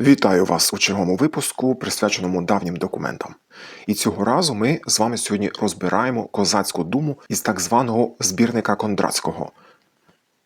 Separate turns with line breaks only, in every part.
Вітаю вас у черговому випуску, присвяченому давнім документам. І цього разу ми з вами сьогодні розбираємо козацьку думу із так званого збірника Кондратського.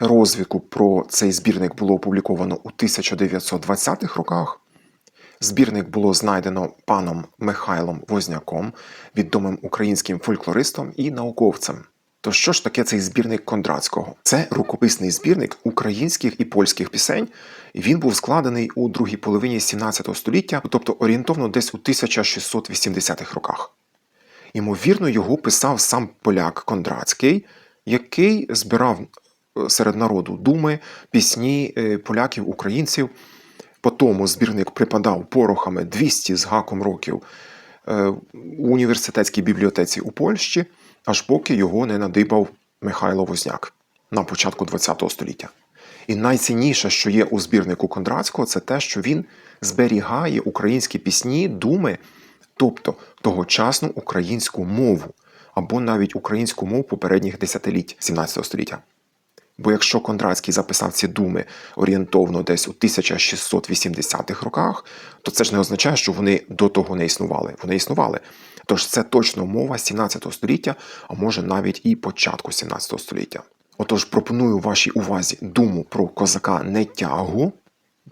Розвідку про цей збірник було опубліковано у 1920-х роках. Збірник було знайдено паном Михайлом Возняком, відомим українським фольклористом і науковцем. То що ж таке цей збірник Кондратського? Це рукописний збірник українських і польських пісень. Він був складений у другій половині 17 століття, тобто орієнтовно десь у 1680-х роках. Ймовірно, його писав сам поляк Кондратський, який збирав е, серед народу думи, пісні е, поляків, українців. По тому збірник припадав порохами 200 з гаком років е, у університетській бібліотеці у Польщі, аж поки його не надибав Михайло Возняк на початку ХХ століття. І найцінніше, що є у збірнику Кондратського, це те, що він зберігає українські пісні, думи, тобто тогочасну українську мову, або навіть українську мову попередніх десятиліть 17 століття. Бо якщо Кондратський записав ці думи орієнтовно десь у 1680-х роках, то це ж не означає, що вони до того не існували. Вони існували. Тож це точно мова 17 століття, а може навіть і початку 17 століття. Отож, пропоную вашій увазі думу про козака Нетягу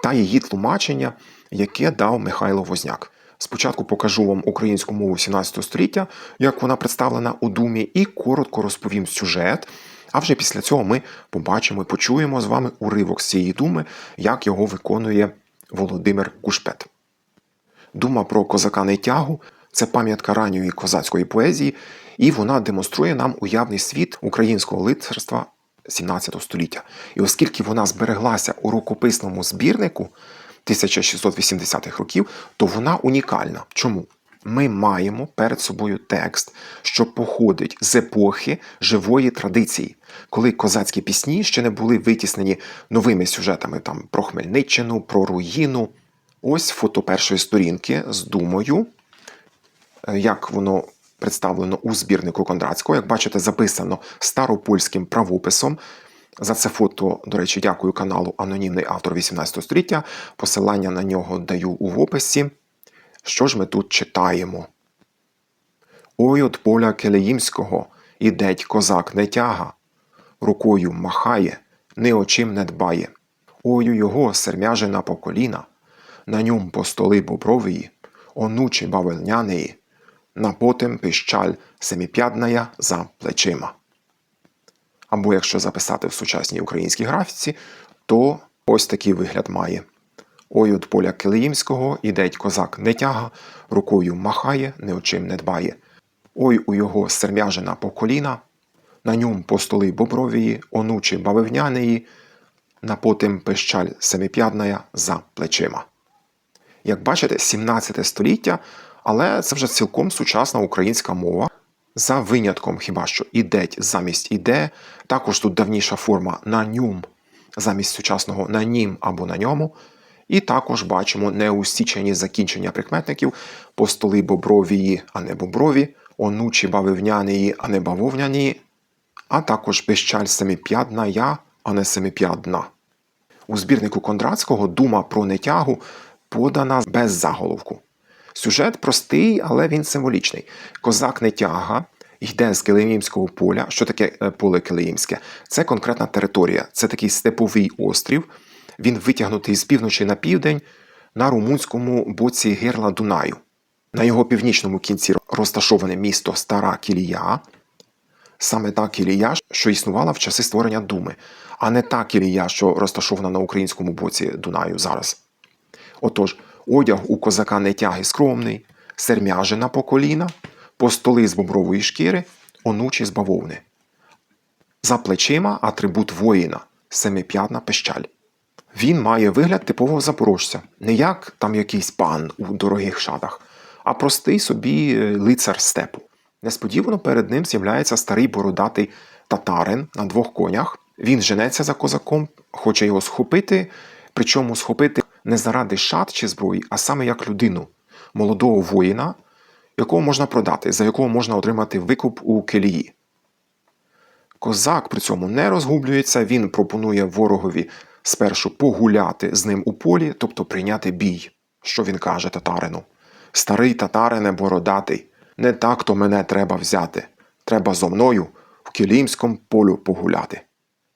та її тлумачення, яке дав Михайло Возняк. Спочатку покажу вам українську мову 17 століття, як вона представлена у думі, і коротко розповім сюжет. А вже після цього ми побачимо і почуємо з вами уривок з цієї думи, як його виконує Володимир Кушпет. Дума про козака Нетягу це пам'ятка ранньої козацької поезії, і вона демонструє нам уявний світ українського лицарства 17 століття. І оскільки вона збереглася у рукописному збірнику 1680-х років, то вона унікальна. Чому? Ми маємо перед собою текст, що походить з епохи живої традиції, коли козацькі пісні ще не були витіснені новими сюжетами там про Хмельниччину, про руїну. Ось фото першої сторінки з думою, е, як воно представлено у збірнику Кондратського. Як бачите, записано старопольським правописом. За це фото, до речі, дякую каналу Анонімний автор 18 століття. Посилання на нього даю у описі. Що ж ми тут читаємо? Ой от поля Келеїмського ідеть козак не тяга, рукою махає, ни очим не дбає. Ою його сермяжина по коліна, на ньому по столи бобровії, онучі бавельняної, на потем пищаль семіп'ядная за плечима. Або якщо записати в сучасній українській графіці, то ось такий вигляд має. Ой от поля Килиїмського ідеть козак не тяга, рукою махає, не очим не дбає. Ой у його сермяжина по коліна, на ньому по столи бобровії, онучі бавивняної, на потим пищаль семип'ядная за плечима. Як бачите, 17 століття, але це вже цілком сучасна українська мова. За винятком хіба що ідеть замість іде, також тут давніша форма на нюм замість сучасного на нім або на ньому. І також бачимо неусічені закінчення прикметників по столи бобровії, а не боброві, онучі бавивняної, а не бавовняні, а також пищаль семип'ядна я, а не семип'ядна. У збірнику Кондратського дума про нетягу подана без заголовку. Сюжет простий, але він символічний. Козак нетяга йде з Килимівського поля. Що таке е, поле Килимське? Це конкретна територія, це такий степовий острів. Він витягнутий з півночі на південь на румунському боці герла Дунаю. На його північному кінці розташоване місто Стара Кілія, саме та кілія, що існувала в часи створення Думи, а не та кілія, що розташована на українському боці Дунаю зараз. Отож, одяг у козака нетяги скромний, сермяжина по коліна, постоли з бобрової шкіри, онучі з бавовни. За плечима атрибут воїна семип'ятна пещаль. Він має вигляд типового запорожця, не як там якийсь пан у дорогих шатах, а простий собі е, лицар степу. Несподівано перед ним з'являється старий бородатий татарин на двох конях. Він женеться за козаком, хоче його схопити, причому схопити не заради шат чи зброї, а саме як людину, молодого воїна, якого можна продати, за якого можна отримати викуп у келії. Козак при цьому не розгублюється, він пропонує ворогові спершу погуляти з ним у полі, тобто прийняти бій. Що він каже татарину? Старий татарине бородатий, не так то мене треба взяти. Треба зо мною в кілімському полю погуляти.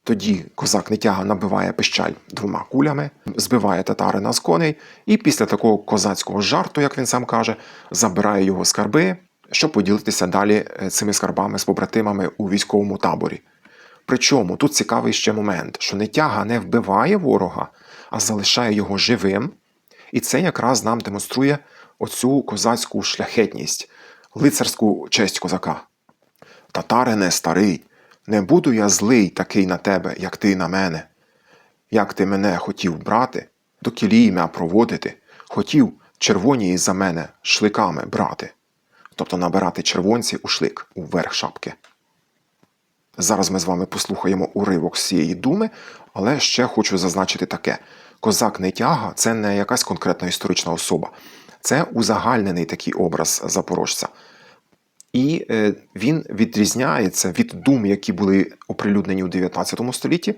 Тоді козак Нетяга набиває пищаль двома кулями, збиває татарина з коней, і після такого козацького жарту, як він сам каже, забирає його скарби, щоб поділитися далі е, цими скарбами з побратимами у військовому таборі. Причому тут цікавий ще момент, що Нетяга не вбиває ворога, а залишає його живим, і це якраз нам демонструє оцю козацьку шляхетність, лицарську честь козака. Татарине старий, не буду я злий такий на тебе, як ти на мене. Як ти мене хотів брати, до кіліймя проводити, хотів червоні із-за мене шликами брати, тобто набирати червонці у шлик у верх шапки. Зараз ми з вами послухаємо уривок з цієї думи, але ще хочу зазначити таке: козак Нетяга це не якась конкретна історична особа, це узагальнений такий образ запорожця. І е, він відрізняється від дум, які були оприлюднені у 19 столітті,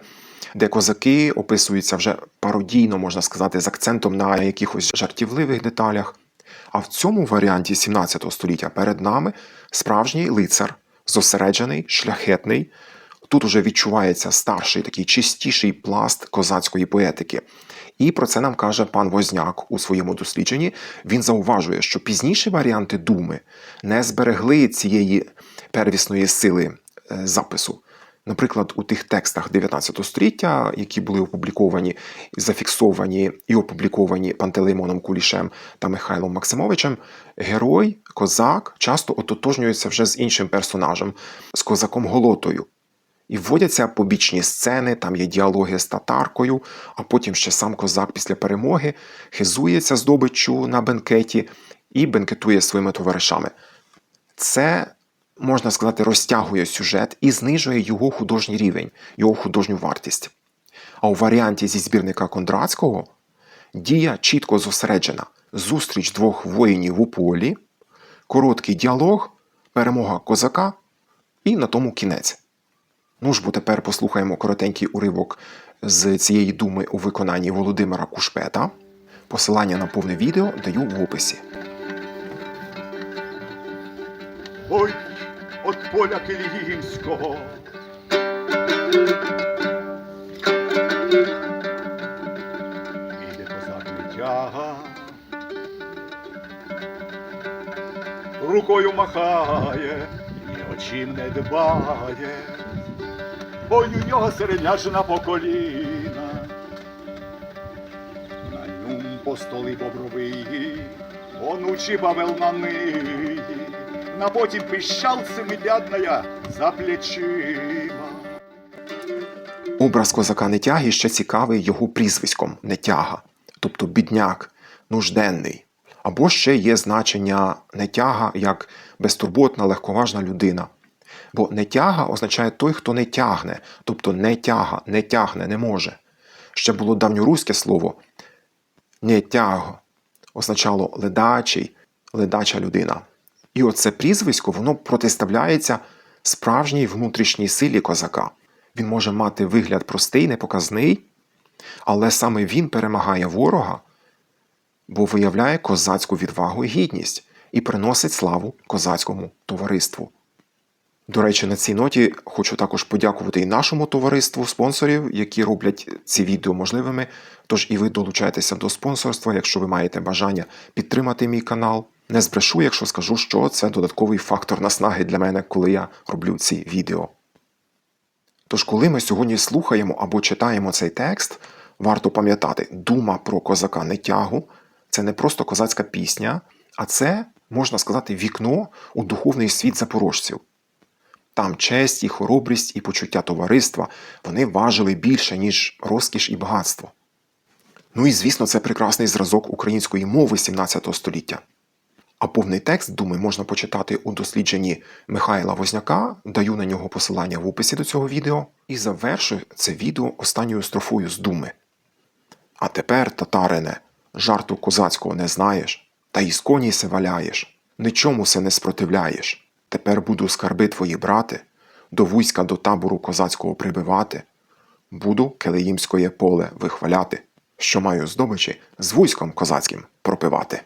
де козаки описуються вже пародійно, можна сказати, з акцентом на якихось жартівливих деталях. А в цьому варіанті 17 століття перед нами справжній лицар, зосереджений, шляхетний. Тут уже відчувається старший такий чистіший пласт козацької поетики. І про це нам каже пан Возняк у своєму дослідженні. Він зауважує, що пізніші варіанти думи не зберегли цієї первісної сили е, запису. Наприклад, у тих текстах 19 століття, які були опубліковані, зафіксовані і опубліковані Пантелеймоном Кулішем та Михайлом Максимовичем, герой, козак часто ототожнюється вже з іншим персонажем, з козаком Голотою. І вводяться побічні сцени, там є діалоги з татаркою, а потім ще сам козак після перемоги хизується здобиччю на бенкеті і бенкетує своїми товаришами. Це, можна сказати, розтягує сюжет і знижує його художній рівень, його художню вартість. А у варіанті зі збірника Кондрацького дія чітко зосереджена: зустріч двох воїнів у полі, короткий діалог, перемога козака і на тому кінець. Ну ж бо тепер послухаємо коротенький уривок з цієї думи у виконанні Володимира Кушпета. Посилання на повне відео даю в описі.
Ой, от поля Килігінського. Іде козак Митяга. Рукою махає, і очим не дбає. Ой, у нього середняжина по коліна. На ньому по столи бобровиї, онучі бавел на ниї, на потім пищалцем миллядная за плечима.
Образ козака Нетяги ще цікавий його прізвиськом Нетяга, тобто бідняк, нужденний. Або ще є значення нетяга як безтурботна, легковажна людина. Бо нетяга означає той, хто не тягне, тобто не тяга, не тягне, не може. Ще було давньоруське слово нетяго означало ледачий, ледача людина. І оце прізвисько воно протиставляється справжній внутрішній силі козака. Він може мати вигляд простий, непоказний, але саме він перемагає ворога, бо виявляє козацьку відвагу і гідність і приносить славу козацькому товариству. До речі, на цій ноті хочу також подякувати і нашому товариству спонсорів, які роблять ці відео можливими. Тож і ви долучайтеся до спонсорства, якщо ви маєте бажання підтримати мій канал. Не збрешу, якщо скажу, що це додатковий фактор наснаги для мене, коли я роблю ці відео. Тож, коли ми сьогодні слухаємо або читаємо цей текст, варто пам'ятати, дума про козака Нетягу це не просто козацька пісня, а це, можна сказати, вікно у духовний світ запорожців. Там честь і хоробрість і почуття товариства вони важили більше, ніж розкіш і багатство. Ну і звісно, це прекрасний зразок української мови 17 століття. А повний текст думи можна почитати у дослідженні Михайла Возняка, даю на нього посилання в описі до цього відео, і завершую це відео останньою строфою з думи. А тепер, татарине, жарту козацького не знаєш, та із коні се валяєш, нічому се не спротивляєш. Тепер буду скарби твої брати, до вузька до табору козацького прибивати. буду Келеїмськоє поле вихваляти, що маю здобичі з вузьком козацьким пропивати.